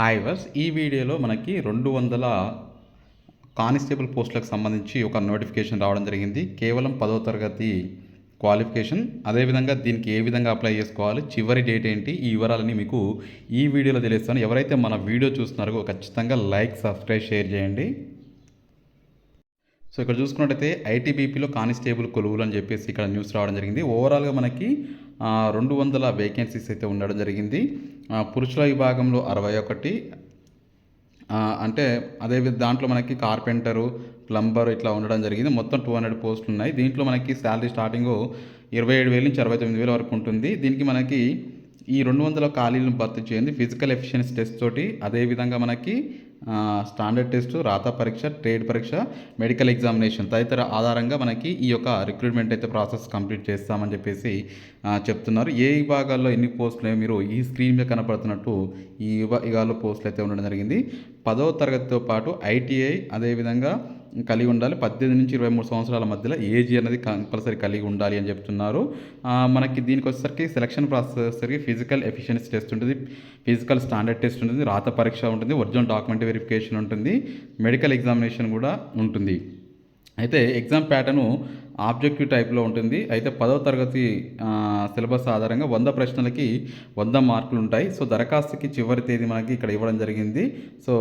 Hi verse ఈ వీడియోలో మనకి రెండు వందల కానిస్టేబుల్ పోస్టులకు సంబంధించి ఒక నోటిఫికేషన్ రావడం జరిగింది. కేవలం పదో తరగతి క్వాలిఫికేషన్. అదేవిధంగా దీనికి ఏ విధంగా అప్లై చేసుకోవాలి చివరి డేట్ ఏంటి ఈ వివరాలని మీకు ఈ వీడియోలో తెలియస్తాను ఎవరైతే మన వీడియో చూస్తున్నారో ఖచ్చితంగా లైక్ సబ్స్క్రైబ్ షేర్ చేయండి. సో ఇక్కడ చూసుకున్నట్టయితే ఐటీబీపీలో కానిస్టేబుల్ కొలువులు అని చెప్పేసి ఇక్కడ న్యూస్ రావడం జరిగింది. ఓవరాల్గా మనకి రెండు వందల వేకెన్సీస్ అయితే ఉండడం జరిగింది. పురుషుల విభాగంలో అరవై ఒకటి. అంటే అదే దాంట్లో మనకి కార్పెంటరు ప్లంబర్ ఇట్లా ఉండడం జరిగింది. మొత్తం టూ హండ్రెడ్ పోస్టులు ఉన్నాయి. దీంట్లో మనకి శాలరీ స్టార్టింగ్ ఇరవై ఏడు వేల నుంచి అరవై తొమ్మిది వేల వరకు ఉంటుంది. దీనికి మనకి ఈ రెండు వందల ఖాళీలను భర్తీ చేయండి. ఫిజికల్ ఎఫిషియన్సీ టెస్ట్ తోటి. అదేవిధంగా మనకి స్టాండర్డ్ టెస్ట్ రాత పరీక్ష ట్రేడ్ పరీక్ష మెడికల్ ఎగ్జామినేషన్ తదితర ఆధారంగా మనకి ఈ యొక్క రిక్రూట్మెంట్ అయితే ప్రాసెస్ కంప్లీట్ చేస్తామని చెప్పేసి చెప్తున్నారు. ఏ విభాగాల్లో ఎన్ని పోస్టులు మీరు ఈ స్క్రీన్ మీద కనపడుతున్నట్టు ఈ విభాగాల్లో పోస్టులు అయితే ఉండడం జరిగింది. పదవ తరగతితో పాటు ఐటీఐ అదేవిధంగా కలిగి ఉండాలి. పద్దెనిమిది నుంచి ఇరవై మూడు సంవత్సరాల మధ్యలో ఏజీ అనేది కంపల్సరీ కలిగి ఉండాలి అని చెప్తున్నారు. మనకి దీనికి వచ్చేసరికి సెలక్షన్ ప్రాసెస్ వచ్చేసరికి ఫిజికల్ ఎఫిషియన్సీ టెస్ట్ ఉంటుంది. ఫిజికల్ స్టాండర్డ్ టెస్ట్ ఉంటుంది. రాత పరీక్ష ఉంటుంది. ఒరిజినల్ డాక్యుమెంట్ వెరిఫికేషన్ ఉంటుంది. మెడికల్ ఎగ్జామినేషన్ కూడా ఉంటుంది. అయితే ఎగ్జామ్ ప్యాటర్ను ఆబ్జెక్టివ్ టైప్లో ఉంటుంది. అయితే పదవ తరగతి సిలబస్ ఆధారంగా వంద ప్రశ్నలకి వంద మార్కులు ఉంటాయి. సో దరఖాస్తుకి చివరి తేదీ మనకి ఇక్కడ ఇవ్వడం జరిగింది. సో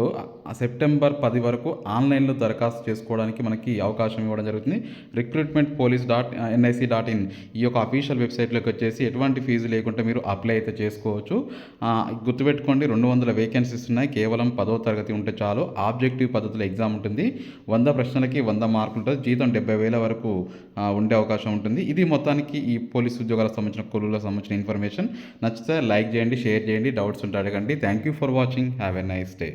సెప్టెంబర్ పది వరకు ఆన్లైన్లో దరఖాస్తు చేసుకోవడానికి మనకి అవకాశం ఇవ్వడం జరుగుతుంది. Recruitment police dot NIC dot in ఈ యొక్క అఫీషియల్ వెబ్సైట్లోకి వచ్చేసి ఎటువంటి ఫీజు లేకుండా మీరు అప్లై అయితే చేసుకోవచ్చు. గుర్తుపెట్టుకోండి రెండు వందల వేకెన్సీస్ ఉన్నాయి. కేవలం పదో తరగతి ఉంటే చాలు. ఆబ్జెక్టివ్ పద్ధతిలో ఎగ్జామ్ ఉంటుంది. వంద ప్రశ్నలకి వంద మార్కులు ఉంటుంది. జీతం డెబ్బై వేల వరకు ఉండే అవకాశం ఉంటుంది. ఇది మొత్తానికి ఈ పోలీస్ ఉద్యోగాలకు సంబంధించిన కొలువులకు సంబంధించిన ఇన్ఫర్మేషన్. నచ్చితే లైక్ చేయండి షేర్ చేయండి డౌట్స్ ఉంటే అడగండి. Thank you for watching have a nice day